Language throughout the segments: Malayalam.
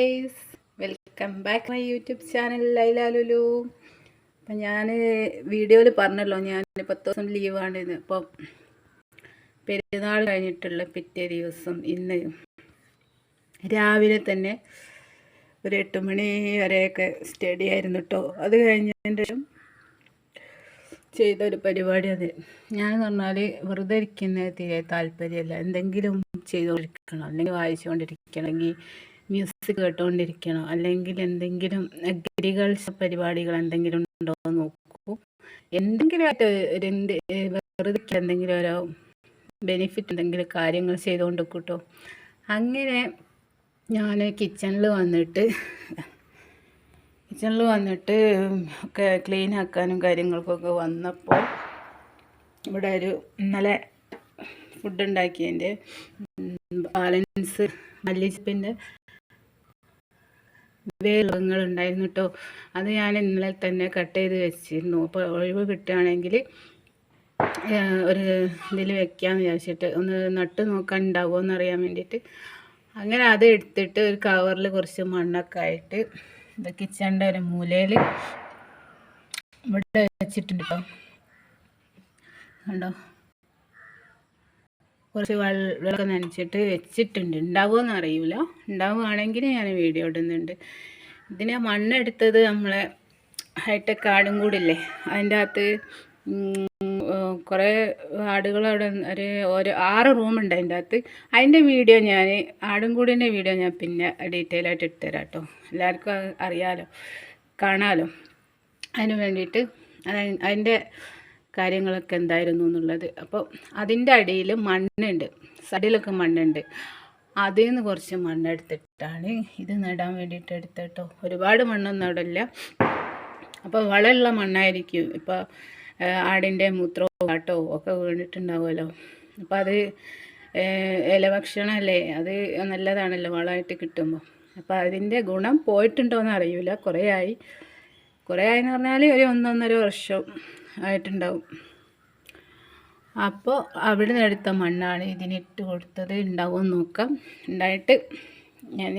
Guys welcome back my YouTube channel ലൈലാലുലു അപ്പം ഞാൻ വീഡിയോയിൽ പറഞ്ഞല്ലോ ഞാൻ പത്ത് ദിവസം ലീവാണിത് അപ്പം പെരുന്നാൾ കഴിഞ്ഞിട്ടുള്ള പിറ്റേ ദിവസം ഇന്ന് രാവിലെ തന്നെ ഒരു എട്ട് മണി വരെയൊക്കെ സ്റ്റഡി ആയിരുന്നു കേട്ടോ അത് കഴിഞ്ഞതിന്റെ ചെയ്ത ഒരു പരിപാടി അത്. ഞാൻ പറഞ്ഞാൽ വെറുതെ ഇരിക്കുന്ന തീരെ താല്പര്യമില്ല. എന്തെങ്കിലും ചെയ്തുകൊണ്ടിരിക്കണം അല്ലെങ്കിൽ വായിച്ചുകൊണ്ടിരിക്കണം അല്ലെങ്കിൽ മ്യൂസിക് കേട്ടുകൊണ്ടിരിക്കണം അല്ലെങ്കിൽ എന്തെങ്കിലും അഗ്രികൾച്ചർ പരിപാടികൾ എന്തെങ്കിലും ഉണ്ടോ എന്ന് നോക്കൂ. എന്തെങ്കിലും ആയിട്ട് ഒരു എന്ത് വെറുതെ എന്തെങ്കിലും ഓരോ ബെനിഫിറ്റ് എന്തെങ്കിലും കാര്യങ്ങൾ ചെയ്തുകൊണ്ട് കൂട്ടോ അങ്ങനെ ഞാൻ കിച്ചണിൽ വന്നിട്ട് കിച്ചണിൽ വന്നിട്ട് ഒക്കെ ക്ലീൻ ആക്കാനും കാര്യങ്ങൾക്കൊക്കെ വന്നപ്പോൾ ഇവിടെ ഒരു ഇന്നലെ ഫുഡ് ഉണ്ടാക്കിയതിന്റെ ബാലൻസ് മല്ലിച്ചപ്പിന്റെ വേളുകൾ ഉണ്ടായിരുന്നു കേട്ടോ അത് ഞാൻ ഇന്നലെ തന്നെ കട്ട് ചെയ്ത് വെച്ചിരുന്നു. അപ്പോൾ ഒഴിവ് കിട്ടുകയാണെങ്കിൽ ഒരു ഇതിൽ വെക്കാമെന്ന് വിചാരിച്ചിട്ട് ഒന്ന് നട്ട് നോക്കാൻ ഉണ്ടാവുമോ എന്നറിയാൻ വേണ്ടിയിട്ട്. അങ്ങനെ അത് എടുത്തിട്ട് ഒരു കവറിൽ കുറച്ച് മണ്ണൊക്കെ ആയിട്ട് ഇത് കിച്ചണിന്റെ ഒരു മൂലയിൽ ഇവിടെ വെച്ചിട്ടുണ്ട് കേട്ടോ കണ്ടോ? കുറച്ച് വെള്ളമൊക്കെ നനച്ചിട്ട് വെച്ചിട്ടുണ്ട്. ഉണ്ടാവുമോ അറിയില്ല ഉണ്ടാവുകയാണെങ്കിൽ ഞാൻ വീഡിയോ ഇടുന്നുണ്ട്. ഇതിനെ മണ്ണെടുത്തത് നമ്മളെ ഹൈടെക് ആടും കൂടില്ലേ? അതിന്റെ അകത്ത് കുറേ ആടുകൾ അവിടെ ഒരു ഒരു ആറ് റൂമുണ്ട് അതിന്റെ അകത്ത്. അതിന്റെ വീഡിയോ ഞാൻ ആടും കൂടിന്റെ വീഡിയോ ഞാൻ പിന്നെ ഡീറ്റെയിൽ ആയിട്ട് ഇട്ടുതരാം കേട്ടോ. എല്ലാവർക്കും അറിയാലോ കാണാമല്ലോ അതിന് വേണ്ടിയിട്ട് അതിന്റെ കാര്യങ്ങളൊക്കെ എന്തായിരുന്നു എന്നുള്ളത്. അപ്പോൾ അതിന്റെ അടിയിൽ മണ്ണുണ്ട്. സൈഡിലൊക്കെ മണ്ണുണ്ട്. അതിൽ നിന്ന് കുറച്ച് മണ്ണെടുത്തിട്ടാണ് ഇത് നടാൻ വേണ്ടിയിട്ട് എടുത്തിട്ടോ ഒരുപാട് മണ്ണൊന്നും അവിടെ അപ്പോൾ വളമുള്ള മണ്ണായിരിക്കും. ഇപ്പോൾ ആടിന്റെ മൂത്രമോ കാട്ടോ ഒക്കെ വീണിട്ടുണ്ടാവുമല്ലോ. അപ്പോൾ അത് ഇലഭക്ഷണമല്ലേ അത് നല്ലതാണല്ലോ വളമായിട്ട് കിട്ടുമ്പോൾ. അപ്പോൾ അതിന്റെ ഗുണം പോയിട്ടുണ്ടോയെന്ന് അറിയില്ല. കുറേ ആയി. കുറേ ആയെന്ന് പറഞ്ഞാൽ ഒരു ഒന്നൊന്നര വർഷം ആയിട്ടുണ്ടാവും. അപ്പോൾ അവിടെ നിന്ന് എടുത്ത മണ്ണാണ് ഇതിനിട്ട് കൊടുത്തത്. ഉണ്ടാവും നോക്കാം. ഉണ്ടായിട്ട് ഞാൻ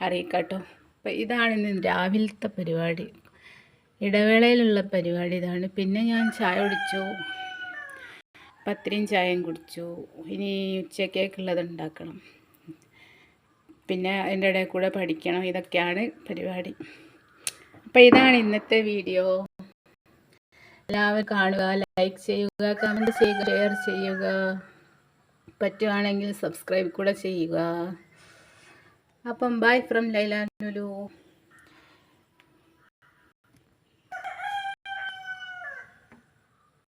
അറിയിക്കാട്ടോ. അപ്പോൾ ഇതാണ് ഇന്ന് രാവിലത്തെ പരിപാടി. ഇടവേളയിലുള്ള പരിപാടി ഇതാണ്. പിന്നെ ഞാൻ ചായ കുടിച്ചു. പത്തിരിയും ചായയും കുടിച്ചു. ഇനി ഉച്ചക്കേക്കുള്ളത് ഉണ്ടാക്കണം. പിന്നെ അതിന്റെ ഇടയിൽ കൂടെ പഠിക്കണം. ഇതൊക്കെയാണ് പരിപാടി. അപ്പോൾ ഇതാണ് ഇന്നത്തെ വീഡിയോ. എല്ലാവരും കാണുക ലൈക്ക് ചെയ്യുക കമന്റ് ചെയ്യുക ഷെയർ ചെയ്യുക. പറ്റുവാണെങ്കിൽ സബ്സ്ക്രൈബ് കൂടെ ചെയ്യുക. അപ്പം ബൈ ഫ്രം ലൈല ലുലു